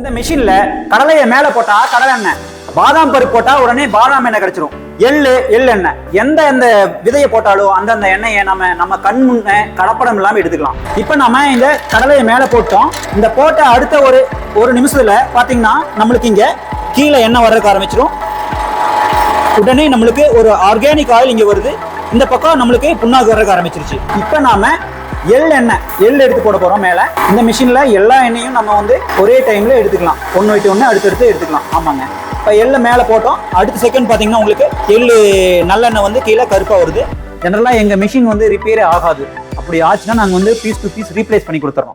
இந்த மிஷின்ல கடலையை மேல போட்டா கடலை எண்ணெய் பாதாம் பருப்பு போட்டா உடனே பாதாம் எண்ணெய் கிடைச்சிரும். எள்ளு எள் எண்ணெய். எந்த எந்த விதையை போட்டாலும் அந்தந்த எண்ணெயை நம்ம நம்ம கண் முன்ன கலப்படம் இல்லாம எடுத்துக்கலாம். இப்போ நம்ம இந்த கடலையை மேல போட்டோம். இந்த போட்ட அடுத்த ஒரு ஒரு நிமிஷத்துல பாத்தீங்கன்னா நம்மளுக்கு இங்க கீழே எண்ணெய் வர்றதுக்கு ஆரம்பிச்சிரும். உடனே நம்மளுக்கு ஒரு ஆர்கானிக் ஆயில் இங்க வருது. இந்த பக்கம் நம்மளுக்கு புண்ணாக்கு வர்றதுக்கு ஆரம்பிச்சிருச்சு. இப்போ நாம எள் எண்ணெய் எள் எடுத்து போட போறோம் மேல. இந்த மிஷின்ல எல்லா எண்ணெயும் நம்ம வந்து ஒரே டைம்ல எடுத்துக்கலாம். ஒன்று விட்டு ஒன்று அடுத்தடுத்து எடுத்துக்கலாம். ஆமாங்க. இப்போ எள்ளை மேலே போட்டோம். அடுத்த செகண்ட் பார்த்தீங்கன்னா உங்களுக்கு எள்ளு நல்லெண்ணெய் வந்து கீழே கருப்பாக வருது. ஜெனரலாக எங்கள் மிஷின் வந்து ரிப்பேரே ஆகாது. அப்படி ஆச்சுன்னா நாங்கள் வந்து பீஸ் டு பீஸ் ரீப்ளேஸ் பண்ணி கொடுத்துறோம்.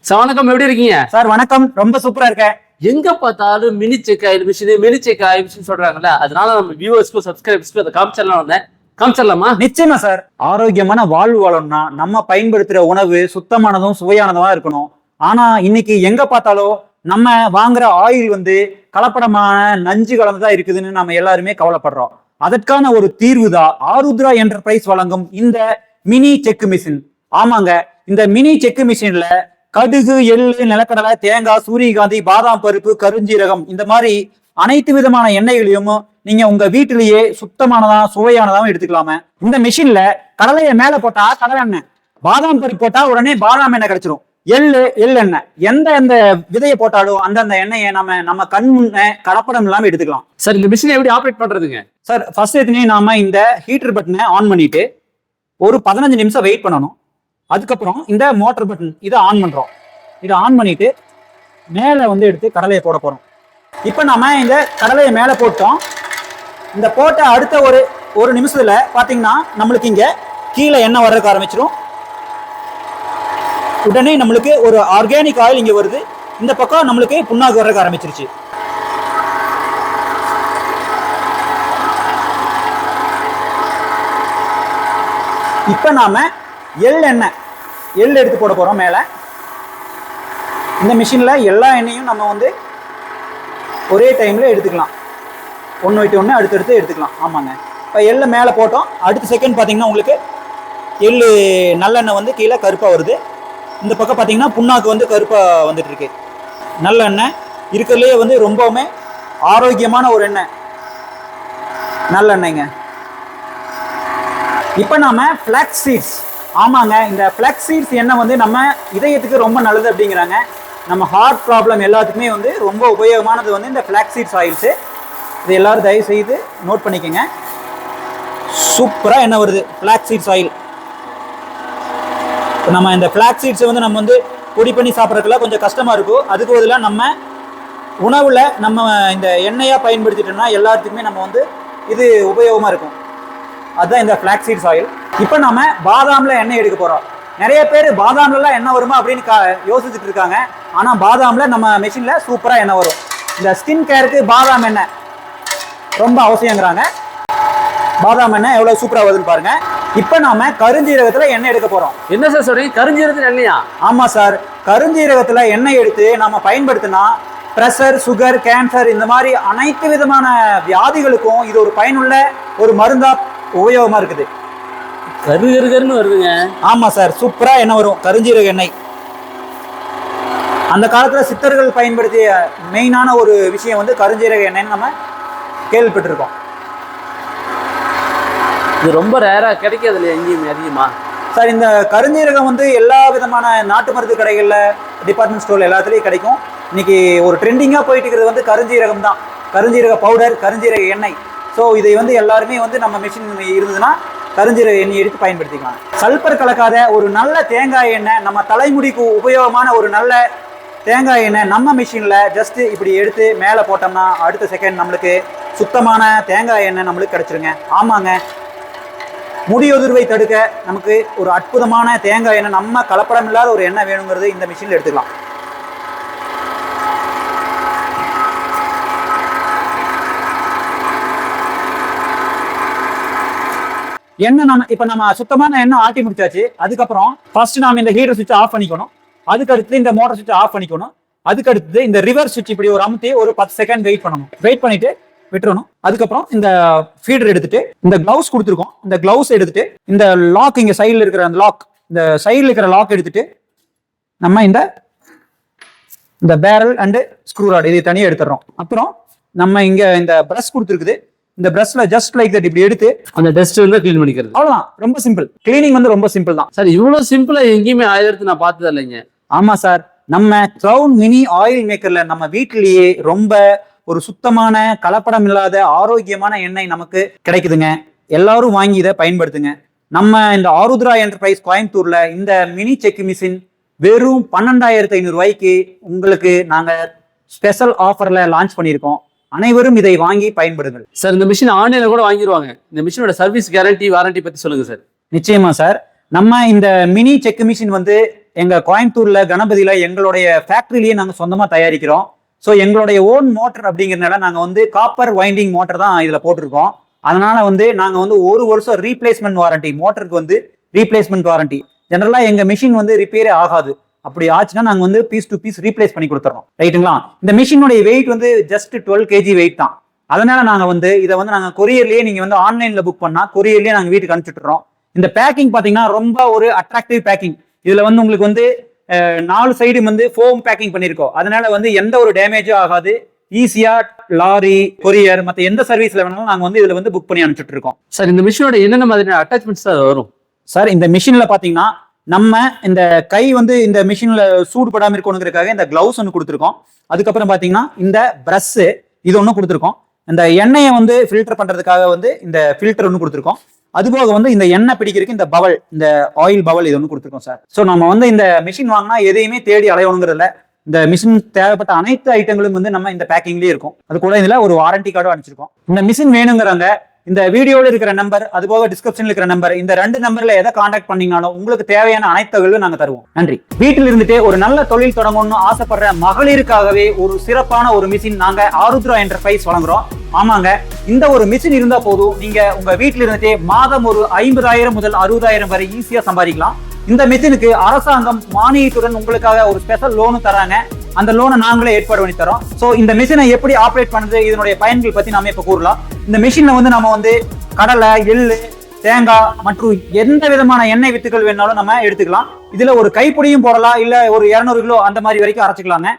சார் வணக்கம். எப்படி இருக்கீங்க? சார் வணக்கம். ரொம்ப சூப்பராக இருக்கேன். எங்க பார்த்தாலும் mini check oil machine mini check oil machine சொல்றாங்கல்ல. அதனால நம்ம வியூவர்ஸ்க்கும் சப்ஸ்கிரைபர்ஸ்க்கும் அதை காமிச்சிடலாம் வந்தேன். காமிச்சிடலாமா? நிச்சயமா சார். ஆரோக்கியமான வாழ்வு வாழணும்னா நம்ம பயன்படுத்துற உணவு சுத்தமானதும் சுவையானதுமா இருக்கணும். ஆனா இன்னைக்கு எங்க பார்த்தாலும் நம்ம வாங்குற ஆயில் வந்து கலப்படமான நஞ்சு கலந்துதான் இருக்குதுன்னு நம்ம எல்லாருமே கவலைப்படுறோம். அதற்கான ஒரு தீர்வு தான் ஆருத்ரா என்டர்பிரைஸ் வழங்கும் இந்த மினி செக் மிஷின். ஆமாங்க இந்த மினி செக் மிஷின்ல கடுகு எள்ளு நிலக்கடலை தேங்காய் சூரியகாந்தி பாதாம் பருப்பு கருஞ்சீரகம் இந்த மாதிரி அனைத்து விதமான எண்ணெய்களையும் நீங்க உங்க வீட்டிலேயே சுத்தமானதா சுவையானதாவும் எடுத்துக்கலாமே. இந்த மிஷின்ல கடலையை மேல போட்டா கடலை எண்ணெய். பாதாம் பருப்பு போட்டா உடனே பாதாம் எண்ணெய் கிடைச்சிரும். எள்ளு எள்ளெண்ணெய் எந்த எந்த விதையை போட்டாலும் அந்தந்த எண்ணெயை நம்ம நம்ம கண் முன்ன கலப்படம் இல்லாம எடுத்துக்கலாம். சார் இந்த மிஷினை எப்படி ஆப்ரேட் பண்றதுங்க? சார் ஃபர்ஸ்ட் எத்தனையே நாம இந்த ஹீட்டர் பட்டனை ஆன் பண்ணிட்டு ஒரு பதினஞ்சு நிமிஷம் வெயிட் பண்ணணும். அதுக்கப்புறம் இந்த மோட்டர் பட்டன் இதை ஆன் பண்றோம். இதை ஆன் பண்ணிட்டு மேலே வந்து எடுத்து கடலையை போட போறோம். இப்போ நாம இந்த கடலையை மேலே போட்டோம். இந்த போட்ட அடுத்த ஒரு ஒரு நிமிஷத்தில் பார்த்தீங்கன்னா நம்மளுக்கு இங்கே கீழே எண்ணெய் வர்றதுக்கு ஆரம்பிச்சிரும். உடனே நம்மளுக்கு ஒரு ஆர்கானிக் ஆயில் இங்கே வருது. இந்த பக்கம் நம்மளுக்கு புண்ணாக்கு வர்றதுக்கு ஆரம்பிச்சிருச்சு. இப்போ நாம் எள் எண்ணெய் எள் எடுத்து போட போகிறோம் மேலே. இந்த மிஷினில் எல்லா எண்ணெயும் நம்ம வந்து ஒரே டைமில் எடுத்துக்கலாம். ஒன்று விட்டு ஒன்று அடுத்தடுத்து எடுத்துக்கலாம். ஆமாங்க. இப்போ எள்ளை மேலே போட்டோம். அடுத்த செகண்ட் பார்த்தீங்கன்னா உங்களுக்கு எள் நல்லெண்ணெய் வந்து கீழே கருப்பாக வருது. இந்த பக்கம் பார்த்தீங்கன்னா புண்ணாக்கு வந்து கருப்பாக வந்துட்டுருக்கு. நல்லெண்ணெய் இருக்கிறதுலே வந்து ரொம்பவுமே ஆரோக்கியமான ஒரு எண்ணெய். நல்லெண்ணெய்ங்க. இப்போ நாம் ஃப்ளாக்ஸ் சீட்ஸ் ஆமாங்க. இந்த ஃப்ளாக்ஸ் சீட்ஸ் எண்ணெய் வந்து நம்ம இதயத்துக்கு ரொம்ப நல்லது அப்படிங்கிறாங்க. நம்ம ஹார்ட் ப்ராப்ளம் எல்லாத்துக்குமே வந்து ரொம்ப உபயோகமானது வந்து இந்த ஃப்ளாக்ஸ் சீட்ஸ் ஆயில்ஸு இது எல்லாரும் தயவு செய்து நோட் பண்ணிக்கோங்க. சூப்பராக என்ன வருது. ஃப்ளாக்ஸ் சீட்ஸ் ஆயில் இப்போ நம்ம இந்த ஃப்ளாக்ஸ் சீட்ஸை வந்து நம்ம வந்து பொடி பண்ணி சாப்பிட்றதுக்குலாம் கொஞ்சம் கஷ்டமாக இருக்கும். அதுக்கு பதிலாக நம்ம உணவில் நம்ம இந்த எண்ணெயாக பயன்படுத்திட்டோம்னா எல்லாத்துக்குமே நம்ம வந்து இது உபயோகமாக இருக்கும். அதுதான் இந்த ஃப்ளாக் சீட்ஸ் ஆயில் இப்போ நம்ம பாதாமில் எண்ணெய் எடுக்க போகிறோம் நிறைய பேர் பாதாம்லலாம் எண்ணெய் வருமா அப்படின்னு கா யோசிச்சுட்டு இருக்காங்க. ஆனால் பாதாமில் நம்ம மிஷினில் சூப்பராக எண்ணெய் வரும். இந்த ஸ்கின் கேருக்கு பாதாம் எண்ணெய். ரொம்ப அவசியங்கிறாங்க. பாதாம் எண்ணெய் எவ்வளவு சூப்பரா வருதுன்னு பாருங்க. இப்போ நாம கருஞ்சீரகத்துல எண்ணெய் எடுக்க போறோம். என்ன சார் சொல்றீங்க கரிஞ்சீரகத்தில் எண்ணெயா? ஆமா சார் கருஞ்சீரகத்துல எண்ணெய் எடுத்து நம்ம பயன்படுத்தினா பிரஷர் சுகர் கேன்சர் இந்த மாதிரி அனைத்து விதமான வியாதிகளுக்கும் இது ஒரு பயனுள்ள ஒரு மருந்தா உபயோகமா இருக்குது. கரு கரு கருன்னு வருதுங்க. ஆமா சார் சூப்பரா எண்ணெய் வரும். கருஞ்சீரக எண்ணெய். அந்த காலத்துல சித்தர்கள் பயன்படுத்திய மெயினான ஒரு விஷயம் வந்து கருஞ்சீரக எண்ணெய்னு நம்ம கேள்விப்பட்டிருக்கோம். இது ரொம்ப ரேரா கிடைக்காது இல்லையா எங்கேயுமே அதிகமா? சார் இந்த கருஞ்சீரகம் வந்து எல்லா விதமான நாட்டு மருந்து கடைகளில் டிபார்ட்மெண்ட் ஸ்டோர் எல்லாத்துலேயும் கிடைக்கும். இன்னைக்கு ஒரு ட்ரெண்டிங்காக போயிட்டு இருக்கிறது வந்து கருஞ்சீரகம் தான். கருஞ்சீரக பவுடர் கருஞ்சீரக எண்ணெய். ஸோ இதை வந்து எல்லாருமே வந்து நம்ம மிஷின் இருந்ததுன்னா கருஞ்சீரக எண்ணெய் எடுத்து பயன்படுத்திக்கலாம். சல்பர் கலக்காத ஒரு நல்ல தேங்காய் எண்ணெய் நம்ம தலைமுடிக்கு உபயோகமான ஒரு நல்ல தேங்காய் எண்ணெய் நம்ம மிஷினில் ஜஸ்ட் இப்படி எடுத்து மேலே போட்டோம்னா அடுத்த செகண்ட் நம்மளுக்கு சுத்தமான தேங்காய் எண்ணெய் நம்மளுக்கு கிடச்சிருங்க. ஆமாங்க. முடியுதிர்வை தடுக்க நமக்கு ஒரு அற்புதமான தேங்காய் எண்ணெய் நம்ம கலப்படம் இல்லாத ஒரு எண்ணெய் வேணுங்கிறது இந்த மிஷினில் எடுத்துக்கலாம். எண்ணெய் நம்ம இப்போ நம்ம சுத்தமான எண்ணெய் ஆட்டி முடிச்சாச்சு. அதுக்கப்புறம் ஃபர்ஸ்ட் நாம இந்த ஹீட்டர் சுவிட்ச் ஆஃப் பண்ணிக்கணும். அதுக்கு அடுத்து இந்த மோட்டர் சுவிட்ச் ஆஃப் பண்ணிக்கணும். அதுக்கு அடுத்து இந்த ரிவர்ஸ் சுவிட்ச் இப்படி ஒரு அமுத்தி ஒரு பத்து செகண்ட் வெயிட் பண்ணணும். வெயிட் பண்ணிட்டு விட்டுறணும். அதுக்கப்புறம் இந்த ஃபீடர் எடுத்துட்டு இந்த கிளவுஸ் கொடுத்துருக்கோம். இந்த கிளவுஸ் எடுத்துட்டு இந்த லாக் இங்க சைடில் இருக்கிற அந்த லாக் இந்த சைடில் இருக்கிற லாக் எடுத்துட்டு நம்ம இந்த இந்த பேரல் அண்டு ஸ்க்ரூ ராட் இது தனியாக எடுத்துடுறோம். அப்புறம் நம்ம இங்க இந்த பிரஷ் கொடுத்துருக்குது. இந்த பிரஷ்ல ஜஸ்ட் லைக் தட் இப்படி எடுத்து அந்த டஸ்ட் வந்து க்ளீன் பண்ணிக்கிறது. அவ்வளவுதான். ரொம்ப சிம்பிள் கிளீனிங் வந்து ரொம்ப சிம்பிள் தான். சார் இவ்வளவு சிம்பிளா எங்கேயுமே ஆயில் எடுத்து நான் பார்த்தது இல்லைங்க. ஆமா சார். நம்ம க்ரௌன் மினி ஆயில் மேக்கர்ல நம்ம வீட்டிலேயே ரொம்ப ஒரு சுத்தமான கலப்படம் இல்லாத ஆரோக்கியமான எண்ணெய் நமக்கு கிடைக்குதுங்க. எல்லாரும் வாங்கி இதை பயன்படுத்துங்க. நம்ம இந்த ஆருத்ரா என்டர்பிரைஸ் கோயம்புத்தூர்ல இந்த மினி செக் மிஷின் வெறும் பன்னெண்டாயிரத்தி ஐநூறு ரூபாய்க்கு உங்களுக்கு நாங்க ஸ்பெஷல் ஆஃபர்ல லான்ச் பண்ணியிருக்கோம். அனைவரும் இதை வாங்கி பயன்படுங்கள். சார் இந்த மிஷின் ஆன்லைன்ல கூட வாங்கிடுவாங்க இந்த மிஷினோட சர்வீஸ் கேரண்டி வாரண்டி பத்தி சொல்லுங்க சார். நிச்சயமா சார். நம்ம இந்த மினி செக் மிஷின் வந்து எங்க கோயம்புத்தூர்ல கணபதியில எங்களுடைய ஃபேக்டரியிலேயே நாங்க சொந்தமா தயாரிக்கிறோம். ஸோ எங்களுடைய ஓன் மோட்டர் அப்படிங்கிறதுனால நாங்கள் வந்து காப்பர் வைண்டிங் மோட்டர் தான் இதில் போட்டிருக்கோம். அதனால வந்து நாங்கள் வந்து ஒரு வருஷம் ரீப்ளேஸ்மெண்ட் வாரண்டி மோட்டருக்கு வந்து ரீப்ளேஸ்மெண்ட் வாரண்டி ஜென்ரலாக எங்கள் மிஷின் வந்து ரிப்பேரே ஆகாது. அப்படி ஆச்சுன்னா நாங்கள் வந்து பீஸ் டு பீஸ் ரீப்ளேஸ் பண்ணி கொடுத்துறோம். ரைட்டுங்களா இந்த மிஷினுடைய வெயிட் வந்து ஜஸ்ட் டுவெல் கேஜி வெயிட் தான். அதனால நாங்கள் வந்து இதை வந்து நாங்கள் கொரியர்லேயே நீங்கள் வந்து ஆன்லைனில் புக் பண்ணால் கொரியர்லேயே நாங்கள் வீட்டுக்கு அனுப்பிச்சுட்டுறோம். இந்த பேக்கிங் பார்த்தீங்கன்னா ரொம்ப ஒரு அட்ராக்டிவ் பேக்கிங் இதில் வந்து உங்களுக்கு வந்து நாலு சைடு வந்து ஃபோம் பேக்கிங் பண்ணியிருக்கோம். அதனால வந்து எந்த ஒரு டேமேஜும் ஆகாது. ஈஸியா லாரி கொரியர் மத்த எந்த சர்வீஸ்ல வேணாலும் நாங்க வந்து இதுல வந்து புக் பண்ணி அனுப்பிச்சுட்டு இருக்கோம். சார் இந்த மிஷினோட என்னென்ன மாதிரியான அட்டாச்மெண்ட்ஸ் சார் வரும்? சார் இந்த மிஷின்ல பாத்தீங்கன்னா நம்ம இந்த கை வந்து இந்த மிஷின்ல சூடு படாம இருக்கணுங்கிறதுக்காக இந்த கிளவுஸ் ஒன்று கொடுத்துருக்கோம். அதுக்கப்புறம் பாத்தீங்கன்னா இந்த பிரஷ் இது ஒன்று கொடுத்துருக்கோம். இந்த எண்ணெயை வந்து ஃபில்டர் பண்றதுக்காக வந்து இந்த ஃபில்டர் ஒன்று கொடுத்துருக்கோம். அதுபோக வந்து இந்த எண்ணெய் பிடிக்கிறதுக்கு இந்த பவல் இந்த ஆயில் பவல் இது ஒன்று கொடுத்துருக்கோம் சார். ஸோ நம்ம வந்து இந்த மிஷின் வாங்கினா எதையுமே தேடி அலையணுங்கிறதுல இந்த மிஷின் தேவைப்பட்ட அனைத்து ஐட்டங்களும் வந்து நம்ம இந்த பேக்கிங்லேயே இருக்கும். அது கூட இதில் ஒரு வாரண்டி கார்டும் அனுப்பிச்சிருக்கோம். இந்த மிஷின் வேணுங்கிறவங்க இந்த வீடியோவில் இருக்கிற நம்பர் அது போக இருக்கிற நம்பர் இந்த ரெண்டு நம்பரில் எதை காண்டாக்ட் பண்ணீங்கனாலும் உங்களுக்கு தேவையான அனைத்து தகவலும் நாங்கள் தருவோம். நன்றி. வீட்டில் இருந்துட்டு ஒரு நல்ல தொழில் தொடங்கணும்னு ஆசைப்படுற மகளிருக்காகவே ஒரு சிறப்பான ஒரு மிஷின் நாங்கள் ஆருத்ரா என்டர்பிரைஸ் வழங்குறோம். ஆமாங்க. இந்த ஒரு மிஷின் இருந்தா போதும். நீங்க உங்க வீட்டில் இருந்துட்டே மாதம் ஒரு ஐம்பதாயிரம் முதல் அறுபதாயிரம் வரை ஈஸியா சம்பாதிக்கலாம். இந்த மிஷினுக்கு அரசாங்கம் மானியத்துடன் உங்களுக்காக ஒரு ஸ்பெஷல் லோனு தராங்க. அந்த லோனை நாங்களே ஏற்பாடு பண்ணி தரோம். ஸோ இந்த மிஷினை எப்படி ஆப்ரேட் பண்ணுறது இதனுடைய பயன்கள் பத்தி நாம இப்போ கூறலாம். இந்த மிஷின்ல வந்து நம்ம வந்து கடலை எள்ளு தேங்காய் மற்றும் எந்த விதமான எண்ணெய் வித்துக்கள் வேணாலும் நம்ம எடுத்துக்கலாம். இதுல ஒரு கைப்பிடியும் போடலாம். இல்ல ஒரு 200 கிலோ அந்த மாதிரி வரைக்கும் அரைச்சிக்கலாங்க.